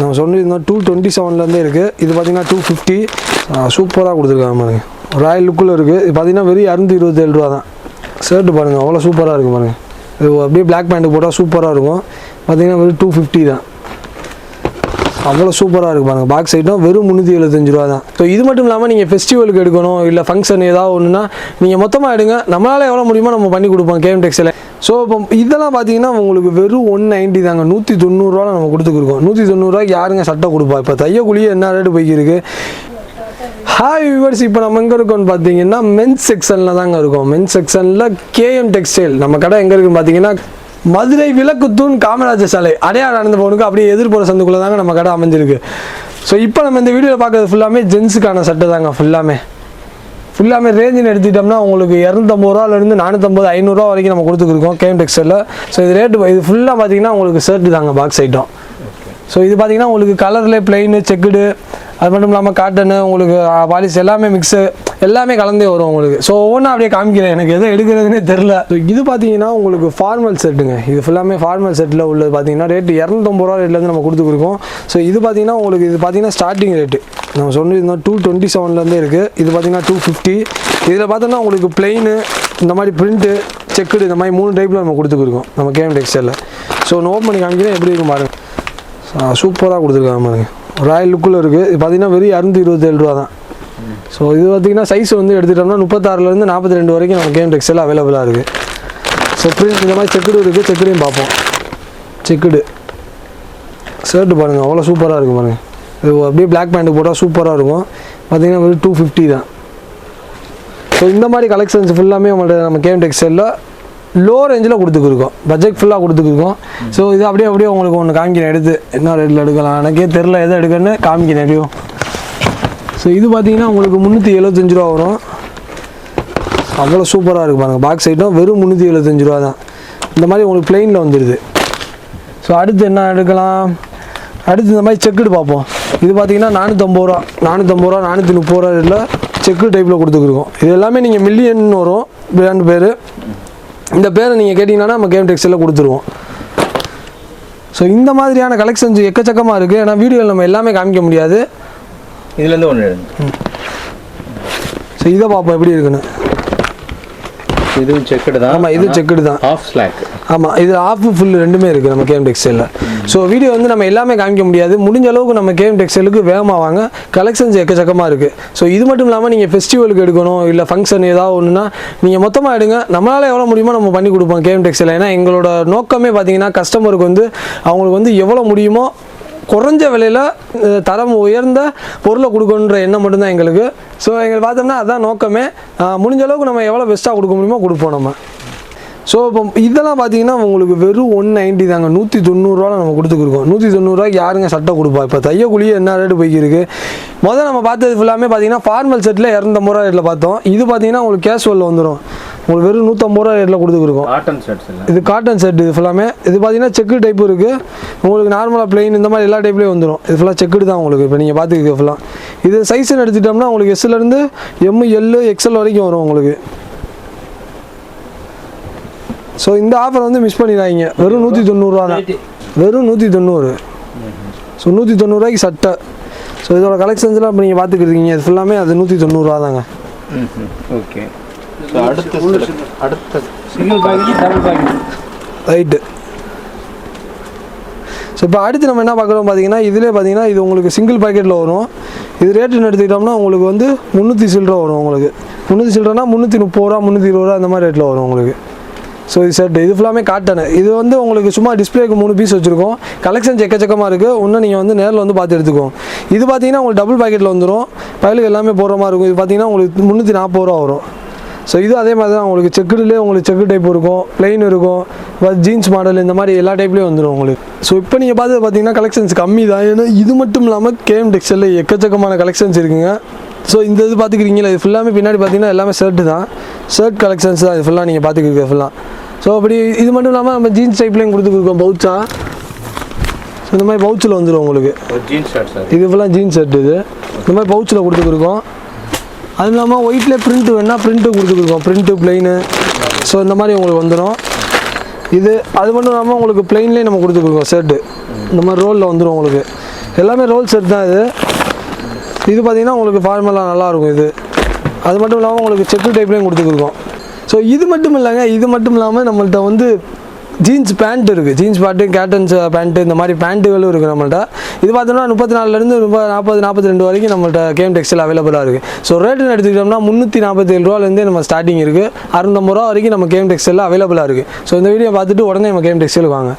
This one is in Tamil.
நம்ம சொல்லியிருந்தோம் டூ டுவெண்ட்டி செவன்லேருந்தே இருக்குது இது பார்த்தீங்கன்னா டூ ஃபிஃப்டி சூப்பராக கொடுத்துருக்காங்க பாருங்க. ராயல் லுக்கில் இருக்குது இது பார்த்தீங்கன்னா வெறும் இரநூத்தி இருபத்தேழு ரூபா தான். ஷர்ட் பாருங்கள் அவ்வளோ சூப்பராக இருக்குது பாருங்கள் இது அப்படியே பிளாக் பேண்ட்டு போட்டால் சூப்பராக இருக்கும். பார்த்தீங்கன்னா வெறும் டூ ஃபிஃப்டி தான். அவ்வளோ சூப்பராக இருக்கும் பாருங்கள் பாக்ஸ் ஐட்டம் வெறும் முந்நூற்றி எழுபத்தஞ்சு ரூபா தான். ஸோ இது மட்டும் இல்லாமல் நீங்கள் ஃபெஸ்டிவலுக்கு எடுக்கணும் இல்லை ஃபங்க்ஷன் ஏதாவது ஒன்றுனா நீங்கள் மொத்தமாக எடுங்க. நம்மளால் எவ்வளோ முடியுமோ நம்ம பண்ணி கொடுப்போம் கேம் டெக்ஸில் ஸோ இப்போ இதெல்லாம் பார்த்தீங்கன்னா உங்களுக்கு வெறும் ஒன் நைன்ட்டி தாங்க. நூற்றி தொண்ணூறுரூவா நம்ம கொடுத்துருக்கோம் நூற்றி தொண்ணூறுரூவாய்க்கு யாருங்க சட்டை கொடுப்பா? இப்போ தையக்குழியே என்ன ரேட்டு போய்க்கிருக்கு ஹாய் வியூவர்ஸ் இப்போ நம்ம எங்கே இருக்கோம்னு பார்த்தீங்கன்னா மென்ஸ் செக்ஷனில் தாங்க இருக்கோம். மென்ஸ் செக்ஷனில் கேஎம் டெக்ஸ்டைல் நம்ம கடை எங்கே இருக்குன்னு பார்த்தீங்கன்னா மதுரை விளக்குத்தூண் காமராஜர் சாலை. அடையாறு நடந்து போனுக்கு அப்படியே எதிர்ப்புற சந்துக்குள்ளே தாங்க நம்ம கடை அமைஞ்சிருக்கு. ஸோ இப்போ நம்ம இந்த வீடியோவில் பார்க்கறது ஃபுல்லாமே ஜென்ஸுக்கான சட்டை தாங்க ஃபுல்லாமே ஃபுல்லாமே ரேஞ்சுன்னு எடுத்துக்கிட்டோம்னா உங்களுக்கு இரநூத்தம்பது ரூபாலேருந்து நானூற்றம்பது ஐநூறுரூவா வரைக்கும் நம்ம கொடுத்துருக்கோம் கேம் டெக்ஸ்டைலில் ஸோ இது ரேட்டு இது ஃபுல்லாக பார்த்தீங்கன்னா உங்களுக்கு ஷர்ட் தாங்க பாக்ஸ் ஐட்டம் ஸோ இது பார்த்தீங்கன்னா உங்களுக்கு கலரில் பிளெயின் செக்குடு அது மட்டும் இல்லாமல் காட்டனு உங்களுக்கு பாலிஸ் எல்லாமே மிக்ஸு எல்லாமே கலந்தே வரும் உங்களுக்கு. ஸோ ஒவ்வொன்றா அப்படியே காமிக்கிறேன். எனக்கு எதை எடுக்கிறதுனே தெரில. ஸோ இது பார்த்தீங்கன்னா உங்களுக்கு ஃபார்மல் செட்டுங்க இது ஃபுல்லாமே ஃபார்மல் செட்டில் உள்ளது பார்த்தீங்கன்னா ரேட்டு இரநூத்தம்பது ரூபா ரேட்லேருந்து நம்ம கொடுத்துருக்கோம் ஸோ இது பார்த்தீங்கன்னா உங்களுக்கு இது பார்த்தீங்கன்னா ஸ்டார்டிங் ரேட்டு நம்ம சொல்லியிருந்தோம் டூ டுவெண்ட்டி செவன்லேருந்தே இருக்குது இது பார்த்தீங்கன்னா டூ ஃபிஃப்டி இதில் பார்த்தோன்னா உங்களுக்கு பிளெயின் இந்த மாதிரி பிரிண்ட்டு செக்குடு இந்த மாதிரி மூணு டைப்பில் நம்ம கொடுத்துருக்கோம் நம்ம கேம் டெக்ஸ்டைலில் ஸோ ஒன்று ஓப்பன் பண்ணி காமிக்கிறேன். எப்படி இருக்கும் பாருங்கள் சூப்பராக கொடுத்துருக்காங்க பாருங்கள் ராயல் லுக்கில் இருக்குது இது பார்த்தீங்கன்னா வெறும் இரநூத்தி இருபத்தேழு ரூபா தான் ஸோ இது பார்த்தீங்கன்னா சைஸ் வந்து எடுத்துகிட்டோம்னா முப்பத்தாறுலேருந்து நாற்பத்தி ரெண்டு வரைக்கும் நம்ம கேம் டெக்ஸ்டைல் அவைலபிளாக இருக்குது ஸோ பிரிண்ட் இந்த மாதிரி செக்குடு இருக்குது செக்குடையும் பார்ப்போம். செக்குடு ஷர்ட்டு பாருங்கள் அவ்வளோ சூப்பராக இருக்கும் பாருங்கள் இது அப்படியே பிளாக் பேண்ட்டு போட்டால் சூப்பராக இருக்கும். பார்த்திங்கன்னா டூ ஃபிஃப்டி தான். ஸோ இந்த மாதிரி கலெக்ஷன்ஸ் ஃபுல்லாமே நம்மள்ட்ட நம்ம கேம் டெக்ஸ்டைலில் லோ ரேஞ்சில் கொடுத்துருக்கோம் பட்ஜெட் ஃபுல்லாக கொடுத்துருக்கோம் ஸோ இது அப்படியே அப்படியே உங்களுக்கு ஒன்று காமிக்கிறேன். எடுத்து என்ன ரேட்டில் எடுக்கலாம்? எனக்கே தெரில எதை எடுக்கணும்னு காமிக்கிறேன். எப்படியும் ஸோ இது பார்த்தீங்கன்னா உங்களுக்கு முந்நூற்றி எழுபத்தஞ்சு ரூபா வரும். அவ்வளோ சூப்பராக இருக்குது பாருங்கள் பாக்ஸ் ஐட்டம் வெறும் முந்நூற்றி எழுபத்தஞ்சு ரூபா தான். இந்த மாதிரி உங்களுக்கு பிளெயினில் வந்துடுது ஸோ அடுத்து என்ன எடுக்கலாம்? அடுத்து இந்த மாதிரி செக்குடு பார்ப்போம். இது பார்த்தீங்கன்னா நானூற்றம்பது ரூபா. நானூற்றம்பது ரூபா நானூற்றி முப்பது ரூபா ரேட்டில் செக்கு டைப்பில் கொடுத்துருக்கோம் இது எல்லாமே நீங்கள் மில்லியன் வரும். பிராண்ட் பேர். இந்த பேரை நீங்கள் கேட்டிங்கன்னா நம்ம கேம் டெக்ஸ்டைலில் கொடுத்துருவோம். ஸோ இந்த மாதிரியான கலெக்ஷன்ஸ் எக்கச்சக்கமாக இருக்குது ஏன்னா வீடியோவில் நம்ம எல்லாமே காமிக்க முடியாது. இதுலேருந்து ஒன்று எடுங்க ஸோ இதை பார்ப்போம் எப்படி இருக்குன்னு. இதுவும் செக்குடு தான். ஆமாம் இது செக்குடு தான். ஆஃப் ஸ்லாக் ஆமாம் இது ஆஃப் ஃபுல் ரெண்டுமே இருக்குது நம்ம கேம் டெக்ஸ்டைலில் ஸோ வீடியோ வந்து நம்ம எல்லாமே காமிக்க முடியாது. முடிஞ்ச அளவுக்கு நம்ம கேம் டெக்ஸ்டைலுக்கு வேகமாக வாங்க. கலெக்ஷன்ஸ் எக்கச்சக்கமாக இருக்குது ஸோ இது மட்டும் இல்லாமல் நீங்கள் ஃபெஸ்டிவலுக்கு எடுக்கணும் இல்லை ஃபங்க்ஷன் ஏதாவது ஒன்றுனா நீங்கள் மொத்தமாக எடுங்க. நம்மளால் எவ்வளோ முடியுமோ நம்ம பண்ணி கொடுப்போம் கேம் டெக்ஸ்டைல் ஏன்னா எங்களோட நோக்கமே பார்த்தீங்கன்னா கஸ்டமருக்கு வந்து அவங்களுக்கு வந்து எவ்வளோ முடியுமோ குறைஞ்ச விலையில் தரம் உயர்ந்த பொருளை கொடுக்கணுன்ற எண்ணம் மட்டும்தான் எங்களுக்கு. ஸோ எங்களுக்கு பார்த்தோம்னா அதுதான் நோக்கமே. முடிஞ்ச அளவுக்கு நம்ம எவ்வளோ பெஸ்ட்டாக கொடுக்க முடியுமோ கொடுப்போம் நம்ம. ஸோ இப்போ இதெல்லாம் பார்த்தீங்கன்னா உங்களுக்கு வெறும் ஒன் நைன்ட்டி தாங்க. நூற்றி தொண்ணூறுரூவா நம்ம கொடுத்துருக்கோம் நூற்றி தொண்ணூறுரூவாய்க்கு யாருங்க சட்டை கொடுப்பா? இப்போ தையக்குழியே என்ன ரேட்டு போய்க்கிருக்கு முதல்ல நம்ம பார்த்தது ஃபுல்லாமே பார்த்தீங்கன்னா ஃபார்மல் செட்டில் இரநூத்தம்பது ரூபா ரேட்டில் பார்த்தோம். இது பார்த்தீங்கன்னா உங்களுக்கு கேஷுவலில் வந்துடும் உங்களுக்கு வெறும் நூற்றம்பது ரூபா ரேட்டில் கொடுத்துருக்கோம் காட்டன் ஷர்ட்ஸ் இல்லை. இது காட்டன் செட் இது ஃபுல்லாமே இது பார்த்தீங்கன்னா செக்கு டைப் இருக்குது உங்களுக்கு நார்மலாக பிளெயின் இந்த மாதிரி எல்லா டைப்லேயும் வந்துடும் இது ஃபுல்லாக செக்குடு தான் உங்களுக்கு. இப்போ நீங்கள் பார்த்துக்க ஃபுல்லாக இது சைஸ்ன்னு எடுத்துட்டோம்னா உங்களுக்கு எஸ்லேருந்து எம் எல் எக்ஸ்எல் வரைக்கும் வரும் உங்களுக்கு. ஸோ இந்த ஆஃபர் வந்து மிஸ் பண்ணிடாதீங்க. வெறும் நூற்றி தொண்ணூறுரூவா தான். வெறும் நூற்றி தொண்ணூறு. ஸோ நூற்றி தொண்ணூறுரூவாய்க்கு சட்டை. ஸோ இதோட கலெக்ஷன்ஸ்லாம் இப்போ நீங்கள் பார்த்துக்கிட்டீங்க இது ஃபுல்லாமே அது நூற்றி தொண்ணூறுரூவா தாங்க. ஓகே அடுத்த அடுத்த single packet double packet right so இப்போ அடுத்து நம்ம என்ன பார்க்குறோம் பார்த்தீங்கன்னா இதிலே பார்த்தீங்கன்னா இது உங்களுக்கு சிங்கிள் பாக்கெட்டில் வரும். இது ரேட்டுன்னு எடுத்துக்கிட்டோம்னா உங்களுக்கு வந்து முந்நூற்றி சில்லரை வரும் உங்களுக்கு. முந்நூற்றி சில்லறனா முந்நூற்றி முப்பது ரூபா முந்நூற்றி இருபது ரூபா அந்த மாதிரி ரேட்டில் வரும் உங்களுக்கு. ஸோ இது செட் இது ஃபுல்லாமே காட்டனு இது வந்து உங்களுக்கு சும்மா டிஸ்பிளேக்கு மூணு பீஸ் வச்சுருக்கோம். கலெக்ஷன்ஸ் எக்கச்சக்கமாக இருக்குது இன்னும் நீங்கள் வந்து நேரில் வந்து பார்த்து எடுத்துக்கோங்க. இது பார்த்தீங்கன்னா உங்களுக்கு டபுள் பாக்கெட்டில் வந்துடும் பயலுக்கு எல்லாமே போடுற மாதிரி இருக்கும். இது பார்த்தீங்கன்னா உங்களுக்கு முந்நூற்றி நாற்பது ரூபா வரும். ஸோ இது அதே மாதிரி தான். உங்களுக்கு செக்குடுலேயே உங்களுக்கு செக்கு டைப் இருக்கும். பிளெயின் இருக்கும். ஜீன்ஸ் மாடல் இந்த மாதிரி எல்லா டைப்லேயும் வந்துடும் உங்களுக்கு. ஸோ இப்போ நீங்கள் பார்த்து பார்த்தீங்கன்னா கலெக்ஷன்ஸ் கம்மி தான். ஏன்னா இது மட்டும் இல்லாமல் கேஎம் டெக்ஸ்டைலில் எக்கச்சக்கமான கலெக்ஷன்ஸ் இருக்குங்க. ஸோ இந்த இது பார்த்துக்கிறீங்களா இது ஃபுல்லாமே பின்னாடி பார்த்தீங்கன்னா எல்லாமே ஷர்ட்டு தான். ஷர்ட் கலெக்ஷன்ஸ் தான். இது ஃபுல்லாக நீங்கள் பார்த்துக்கிறீங்க ஃபுல்லாக ஸோ அப்படி இது மட்டும் இல்லாமல் நம்ம ஜீன்ஸ் டைப்லேயும் கொடுத்துருக்கோம் பவுச்சா ஸோ இந்த மாதிரி பவுச்சில் வந்துடும் உங்களுக்கு. ஜீன்ஸ் அது இது ஃபுல்லாக ஜீன்ஸ் செட் இது. இந்த மாதிரி பவுச்சில் கொடுத்துருக்கோம் அது இல்லாமல் ஒயிட்லேயே ப்ரிண்ட்டு வேணால் பிரிண்ட்டு கொடுத்துருக்கோம் பிரிண்ட்டு பிளெயின் ஸோ இந்த மாதிரி உங்களுக்கு வந்துடும் இது அது மட்டும் இல்லாமல் உங்களுக்கு பிளெயின்லேயே நம்ம கொடுத்துருக்கோம் ஷர்ட்டு இந்த மாதிரி ரோலில் வந்துடும் உங்களுக்கு. எல்லாமே ரோல் ஷர்ட் தான் இது. இது பார்த்தீங்கன்னா உங்களுக்கு ஃபார்மலாக நல்லாயிருக்கும் இது. அது மட்டும் இல்லாமல் உங்களுக்கு செக்கு டைப்லேயும் கொடுத்துருக்கோம் ஸோ இது மட்டும் இல்லைங்க இது மட்டும் இல்லாமல் நம்மள்ட்ட வந்து ஜீன்ஸ் பேண்ட் இருக்குது ஜீன்ஸ் பேண்ட்டு கேட்டன்ஸ் பேண்ட்டு இந்த மாதிரி பேண்ட்டுகளும் இருக்குது நம்மள்ட்ட. இது பார்த்தோம்னா முப்பத்தி நாலுலேருந்து முப்பது நாற்பது நாற்பத்தி ரெண்டு வரைக்கும் நம்மள்ட்ட கேம் டெக்ஸ்டைல் அவைலபிளாக இருக்குது ஸோ ரேட்டுன்னு எடுத்துக்கிட்டோம்னா முந்நூற்றி நாற்பத்தேழு ரூபாலேருந்தே நம்ம ஸ்டார்டிங் இருக்குது அறுநூத்தம்பது ரூபா வரைக்கும் நம்ம கேம் டெக்ஸ்டைலில் அவைலபிளாக இருக்குது ஸோ இந்த வீடியோ பார்த்துட்டு உடனே நம்ம கேம் டெக்ஸ்டைலுக்கு வாங்க.